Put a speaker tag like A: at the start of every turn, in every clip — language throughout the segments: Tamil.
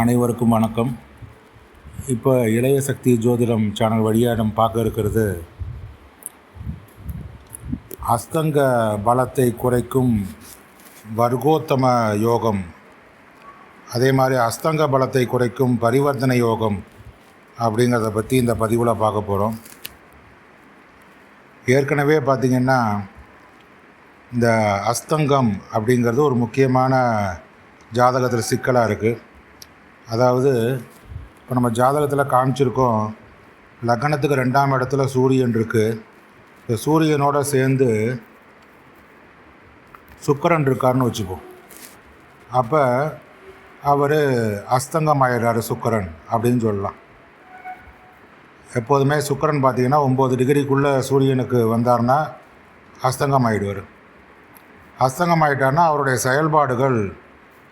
A: அனைவருக்கும் வணக்கம். இப்போ இளைய சக்தி ஜோதிடம் சேனல் வழியாக நம்ம பார்க்க இருக்கிறது அஸ்தங்க பலத்தை குறைக்கும் வர்க்கோத்தம யோகம். அதே மாதிரி அஸ்தங்க பலத்தை குறைக்கும் பரிவர்த்தனை யோகம் அப்படிங்கிறத பற்றி இந்த பதிவில் பார்க்க போகிறோம் ஏற்கனவே பார்த்திங்கன்னா இந்த அஸ்தங்கம் அப்படிங்கிறது ஒரு முக்கியமான ஜாதகத்தில் சிக்கலாக இருக்குது அதாவது இப்போ நம்ம ஜாதகத்தில் காமிச்சிருக்கோம் லக்னத்துக்கு ரெண்டாம் இடத்துல சூரியன் இருக்குது இந்த சூரியனோட சேர்ந்து சுக்கரன் இருக்காருன்னு வச்சுப்போம் அப்போ அவர் அஸ்தங்கம் ஆயிடுறாரு சுக்கரன் அப்படின்னு சொல்லலாம். எப்போதுமே சுக்கரன் பார்த்திங்கன்னா ஒம்பது டிகிரிக்குள்ளே சூரியனுக்கு வந்தார்னா அஸ்தங்கம் ஆகிடுவார் அஸ்தங்கம் ஆகிட்டார்னா அவருடைய செயல்பாடுகள்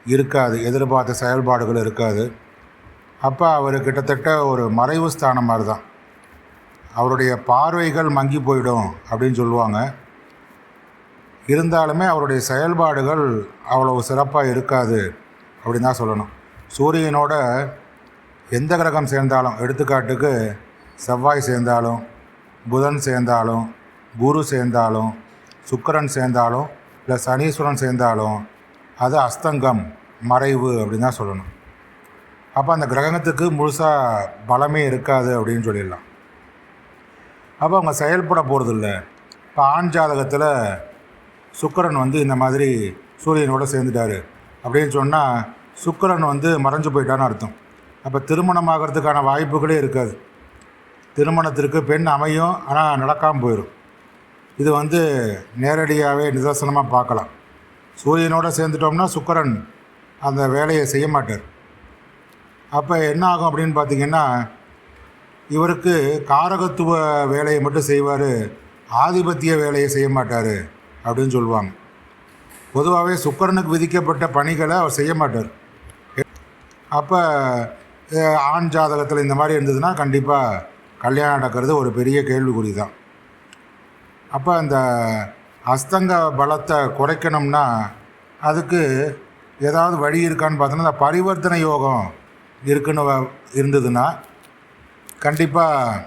A: இருக்காது எதிர்பார்த்த செயல்பாடுகள் இருக்காது. அப்போ அவர் கிட்டத்தட்ட ஒரு மறைவு ஸ்தானம் மாதிரி தான் அவருடைய பார்வைகள் மங்கி போயிடும் அப்படின்னு சொல்லுவாங்க. இருந்தாலுமே அவருடைய செயல்பாடுகள் அவ்வளவு சிறப்பாக இருக்காது அப்படின்னு தான் சொல்லணும். சூரியனோட எந்த கிரகம் சேர்ந்தாலும் எடுத்துக்காட்டுக்கு செவ்வாய் சேர்ந்தாலும் புதன் சேர்ந்தாலும் குரு சேர்ந்தாலும் சுக்கரன் சேர்ந்தாலும் இல்லை சனீஸ்வரன் சேர்ந்தாலும் அது அஸ்தங்கம் மறைவு அப்படின்னு தான் சொல்லணும். அப்போ அந்த கிரகத்துக்கு முழுசாக பலமே இருக்காது அப்படின்னு சொல்லிடலாம். அப்போ அவங்க செயல்பட போகிறதில்ல இப்போ ஆண் ஜாதகத்தில் சுக்கிரன் வந்து இந்த மாதிரி சூரியனோட சேர்ந்துட்டாரு அப்படின்னு சொன்னால் சுக்கிரன் வந்து மறைஞ்சு போயிட்டான்னு அர்த்தம். அப்போ திருமணம் ஆகிறதுக்கான வாய்ப்புகளே இருக்காது. திருமணத்திற்கு பெண் அமையும் ஆனால் நடக்காமல் போயிடும் இது வந்து நேரடியாகவே நிதர்சனமாக பார்க்கலாம். சூரியனோட சேர்ந்துட்டோம்னா சுக்கரன் அந்த வேலையை செய்ய மாட்டார். அப்போ என்ன ஆகும் அப்படின்னு பார்த்தீங்கன்னா இவருக்கு காரகத்துவ வேலையை மட்டும் செய்வார் ஆதிபத்திய வேலையை செய்ய மாட்டார் அப்படின்னு சொல்லுவாங்க. பொதுவாகவே சுக்கரனுக்கு விதிக்கப்பட்ட பணிகளை அவர் செய்ய மாட்டார். அப்போ ஆண் ஜாதகத்தில் இந்த மாதிரி இருந்ததுன்னா கண்டிப்பாக கல்யாணம் நடக்கிறது ஒரு பெரிய கேள்விக்குறி தான் அப்போ அந்த அஸ்தங்க பலத்தை குறைக்கணும்னா அதுக்கு ஏதாவது வழி இருக்கான்னு பார்த்தோன்னா இந்த பரிவர்த்தனை யோகம் இருக்குன்னு வ- இருந்ததுன்னா கண்டிப்பாக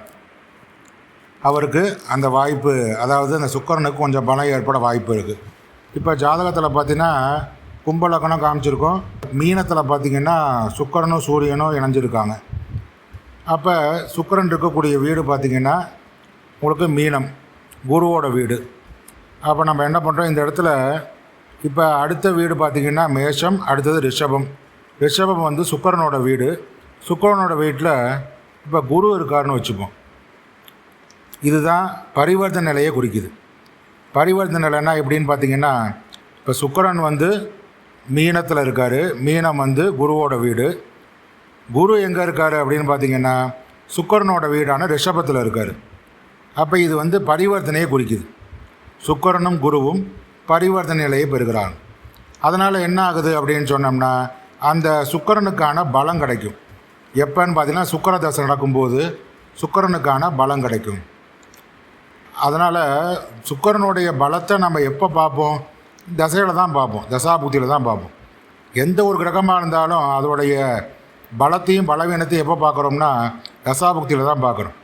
A: அவருக்கு அந்த வாய்ப்பு அதாவது அந்த சுக்கரனுக்கு கொஞ்சம் பலம் ஏற்பட வாய்ப்பு இருக்குது இப்போ ஜாதகத்தில் பார்த்தீங்கன்னா கும்பலக்கணம் காமிச்சிருக்கோம். மீனத்தில் பார்த்தீங்கன்னா சுக்கிரனும் சூரியனும் இணைஞ்சிருக்காங்க. அப்போ சுக்கரன் இருக்கக்கூடிய வீடு பார்த்திங்கன்னா உங்களுக்கு மீனம் குருவோட வீடு. அப்போ நம்ம என்ன பண்ணுறோம் இந்த இடத்துல இப்போ அடுத்த வீடு பார்த்திங்கன்னா மேஷம் அடுத்தது ரிஷபம். ரிஷபம் வந்து சுக்கரனோட வீடு. சுக்கரனோட வீட்டில் இப்போ குரு இருக்காருன்னு வச்சுப்போம். இதுதான் பரிவர்த்தனை நிலையை குறிக்குது. பரிவர்த்தனை நிலைன்னா எப்படின்னு பார்த்தீங்கன்னா இப்போ சுக்கரன் வந்து மீனத்தில் இருக்கார். மீனம் வந்து குருவோட வீடு. குரு எங்கே இருக்கார் அப்படின்னு பார்த்தீங்கன்னா சுக்கரனோட வீடான ரிஷபத்தில் இருக்கார். அப்போ இது வந்து பரிவர்த்தனையை குறிக்குது. சுக்கரனும் குருவும் பரிவர்த்தனை நிலையை பெறுகிறான். அதனால் என்ன ஆகுது அப்படின்னு சொன்னோம்னா அந்த சுக்கரனுக்கான பலம் கிடைக்கும். எப்போன்னு பார்த்தீங்கன்னா சுக்கர தசை நடக்கும்போது சுக்கரனுக்கான பலம் கிடைக்கும். அதனால் சுக்கிரனுடைய பலத்தை நம்ம எப்போ பார்ப்போம்? தசையில் தான் பார்ப்போம். தசாபுத்தியில் தான் பார்ப்போம். எந்த ஒரு கிரகமாக இருந்தாலும் அதோடைய பலத்தையும் பலவீனத்தையும் எப்போ பார்க்குறோம்னா தசாபுக்தியில் தான் பார்க்குறோம்.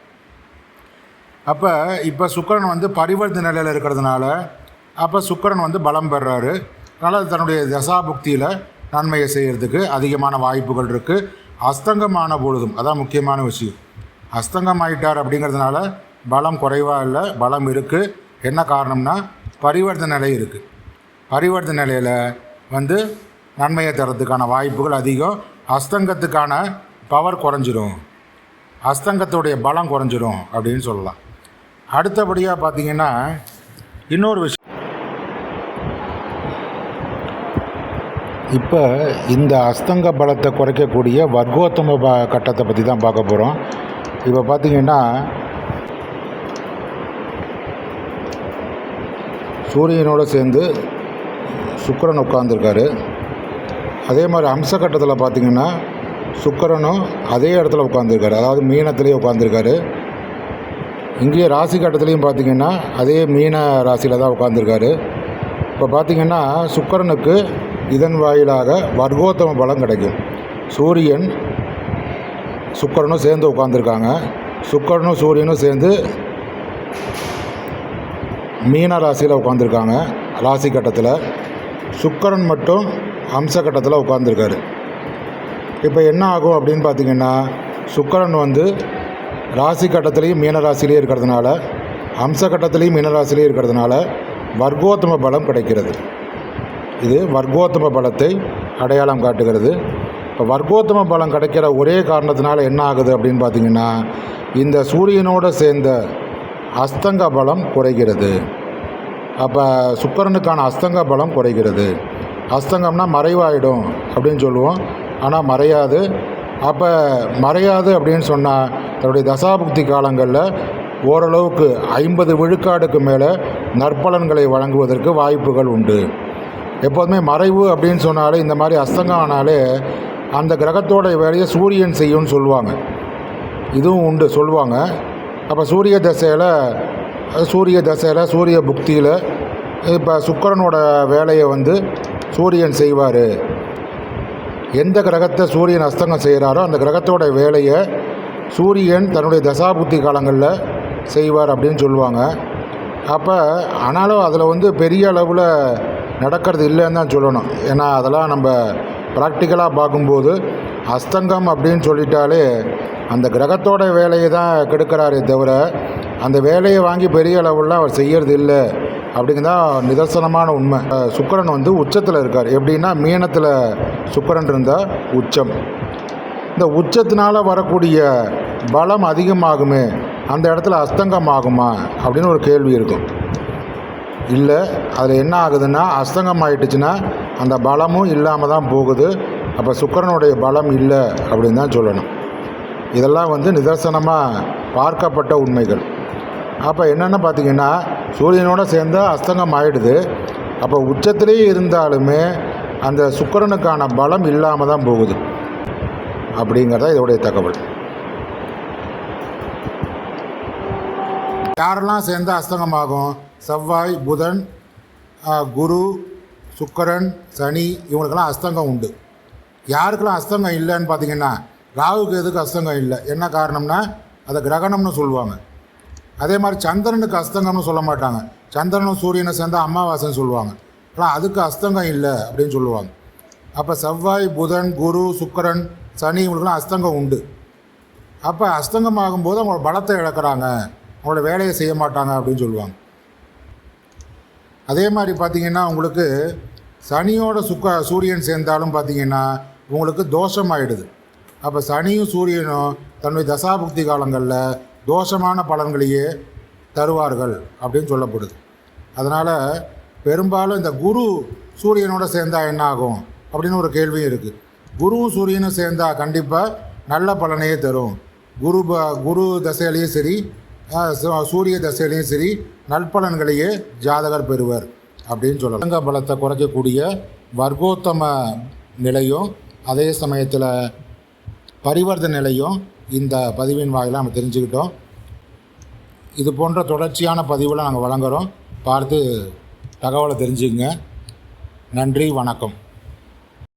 A: அப்போ இப்போ சுக்கிரன் வந்து பரிவர்த்த நிலையில் இருக்கிறதுனால அப்போ சுக்கிரன் வந்து பலம் பெறுறாரு அதனால் தன்னுடைய தசாபுக்தியில் நன்மையை செய்கிறதுக்கு அதிகமான வாய்ப்புகள் இருக்குது அஸ்தங்கமான பொழுதும் அதான் முக்கியமான விஷயம். அஸ்தங்கம் ஆயிட்டார் அப்படிங்கிறதுனால பலம் குறைவாக இல்லை பலம் இருக்குது என்ன காரணம்னா பரிவர்த்தனை நிலை இருக்குது பரிவர்த்தனை நிலையில் வந்து நன்மையை தரத்துக்கான வாய்ப்புகள் அதிகம். அஸ்தங்கத்துக்கான பவர் குறைஞ்சிரும். அஸ்தங்கத்துடைய பலம் குறைஞ்சிரும் அப்படின்னு சொல்லலாம். அடுத்தபடியாக பார்த்தீங்கன்னா இன்னொரு விஷயம். இப்போ இந்த அஸ்தங்க பலத்தை குறைக்கக்கூடிய வர்க்கோத்தம ப கட்டத்தை பற்றி தான் பார்க்க போகிறோம் இப்போ பார்த்தீங்கன்னா சூரியனோடு சேர்ந்து சுக்கரன் உட்காந்துருக்காரு அதே மாதிரி அம்ச கட்டத்தில் பார்த்தீங்கன்னா சுக்கரனும் அதே இடத்துல உட்காந்துருக்காரு அதாவது மீனத்திலே உட்காந்துருக்காரு இங்கேயே ராசி கட்டத்துலேயும் பார்த்தீங்கன்னா அதே மீன ராசியில் தான் உட்காந்துருக்காரு இப்போ பார்த்தீங்கன்னா சுக்கரனுக்கு இதன் வாயிலாக வர்க்கோத்தம பலம் கிடைக்கும். சூரியன் சுக்கரனும் சேர்ந்து உட்காந்துருக்காங்க சுக்கரனும் சூரியனும் சேர்ந்து மீன ராசியில் உட்காந்துருக்காங்க ராசி கட்டத்தில். சுக்கரன் மட்டும் அம்ச கட்டத்தில் உட்காந்துருக்காரு இப்போ என்ன ஆகும் அப்படின்னு பார்த்தீங்கன்னா சுக்கரன் வந்து ராசி கட்டத்துலேயும் மீனராசிலேயே இருக்கிறதுனால அம்ச கட்டத்துலேயும் மீனராசிலேயே இருக்கிறதுனால வர்க்கோத்தம பலம் கிடைக்கிறது. இது வர்க்கோத்தம பலத்தை அடையாளம் காட்டுகிறது. இப்போ வர்க்கோத்தம பலம் கிடைக்கிற ஒரே காரணத்தினால என்ன ஆகுது அப்படின்னு பார்த்தீங்கன்னா இந்த சூரியனோடு சேர்ந்த அஸ்தங்க பலம் குறைகிறது. அப்போ சுக்கரனுக்கான அஸ்தங்க பலம் குறைகிறது. அஸ்தங்கம்னா மறைவாயிடும் அப்படின்னு சொல்லுவோம். ஆனால் மறையாது. அப்போ மறையாது அப்படின்னு சொன்னால் தன்னுடைய தசாபுக்தி காலங்களில் ஓரளவுக்கு ஐம்பது விழுக்காடுக்கு மேலே நற்பலன்களை வழங்குவதற்கு வாய்ப்புகள் உண்டு. எப்போதுமே மறைவு அப்படின்னு சொன்னாலே இந்த மாதிரி அஸ்தங்கம் ஆனாலே அந்த கிரகத்தோட வேலையை சூரியன் செய்யும்னு சொல்லுவாங்க. இதுவும் உண்டு சொல்லுவாங்க. அப்போ சூரிய தசையில் சூரிய தசையில் சூரிய புக்தியில் இப்போ சுக்கிரனோட வேலையை வந்து சூரியன் செய்வார். எந்த கிரகத்தை சூரியன் அஸ்தங்கம் செய்கிறாரோ அந்த கிரகத்தோட வேலையை சூரியன் தன்னுடைய தசாபுத்தி காலங்களில் செய்வார் அப்படின்னு சொல்லுவாங்க. அப்போ ஆனாலும் அதில் வந்து பெரிய அளவில் நடக்கிறது இல்லைன்னு தான் சொல்லணும். ஏன்னா அதெல்லாம் நம்ம ப்ராக்டிக்கலாக பார்க்கும்போது அஸ்தங்கம் அப்படின்னு சொல்லிட்டாலே அந்த கிரகத்தோட வேலையை தான் கெடுக்கிறாரே தவிர அந்த வேலையை வாங்கி பெரிய அளவில் அவர் செய்யறது இல்லை. அப்படிங்கிறதான் நிதர்சனமான உண்மை. சுக்கரன் சுக்கிரன் வந்து உச்சத்தில் இருக்கார். எப்படின்னா மீனத்தில் சுக்கிரன் இருந்தால் உச்சம். இந்த உச்சத்தினால் வரக்கூடிய பலம் அதிகமாகுமே அந்த இடத்துல அஸ்தங்கம் ஆகுமா அப்படின்னு ஒரு கேள்வி இருக்கும். இல்லை அதில் என்ன ஆகுதுன்னா அஸ்தங்கம் ஆகிட்டுச்சுன்னா அந்த பலமும் இல்லாமல் தான் போகுது. அப்போ சுக்கிரனுடைய பலம் இல்லை அப்படின்னு தான் சொல்லணும். இதெல்லாம் வந்து நிதர்சனமாக பார்க்கப்பட்ட உண்மைகள். அப்போ என்னென்னு பார்த்தீங்கன்னா சூரியனோட சேர்ந்து அஸ்தங்கம் ஆயிடுது. அப்போ உச்சத்திலேயே இருந்தாலுமே அந்த சுக்கரனுக்கான பலம் இல்லாமல் தான் போகுது. அப்படிங்கிறதா இதோடைய தகவல். யாரெல்லாம் சேர்ந்து அஸ்தங்கமாகும் செவ்வாய் புதன் குரு சுக்கரன் சனி இவங்களுக்கெல்லாம் அஸ்தங்கம் உண்டு. யாருக்கெல்லாம் அஸ்தங்கம் இல்லைன்னு பார்த்தீங்கன்னா ராகுக்கு எதுக்கு அஸ்தங்கம் இல்லை? என்ன காரணம்னா அதை கிரகணம்னு சொல்லுவாங்க. அதே மாதிரி சந்திரனுக்கு அஸ்தங்கம்னு சொல்ல மாட்டாங்க. சந்திரனும் சூரியனை சேர்ந்தால் அமாவாசைன்னு சொல்லுவாங்க. ஆனால் அதுக்கு அஸ்தங்கம் இல்லை அப்படின்னு சொல்லுவாங்க. அப்போ செவ்வாய் புதன் குரு சுக்கரன் சனி இவங்களுக்குலாம் அஸ்தங்கம் உண்டு. அப்போ அஸ்தங்கம் ஆகும்போது அவங்களோட பலத்தை இழக்கிறாங்க. அவங்களோட வேலையை செய்ய மாட்டாங்க அப்படின்னு சொல்லுவாங்க. அதே மாதிரி பார்த்திங்கன்னா உங்களுக்கு சனியோட சுக்க சூரியன் சேர்ந்தாலும் பார்த்தீங்கன்னா உங்களுக்கு தோஷம் அப்போ சனியும் சூரியனும் தன்னுடைய தசாபுக்தி காலங்களில் தோஷமான பலன்களையே தருவார்கள் அப்படின்னு சொல்லப்படுது. அதனால் பெரும்பாலும் இந்த குரு சூரியனோட சேர்ந்தா என்ன ஆகும் அப்படின்னு ஒரு கேள்வியும் இருக்குது குருவும் சூரியனும் சேர்ந்தால் கண்டிப்பாக நல்ல பலனையே தரும். குரு ப குரு தசையிலையும் சரி சு- சூரிய தசையிலையும் சரி நற்பலன்களையே ஜாதகர் பெறுவர் அப்படின்னு சொல்லலாம். அங்க பலத்தை குறைக்கக்கூடிய வர்க்கோத்தம நிலையும் அதே சமயத்தில் பரிவர்த்தனை நிலையும் இந்த பதிவின் வாயிலாக நம்ம தெரிஞ்சுக்கிட்டோம். இது போன்ற தொடர்ச்சியான பதிவுகளை நாங்கள் வழங்குகிறோம் பார்த்து தகவலை தெரிஞ்சுக்கங்க. நன்றி வணக்கம்.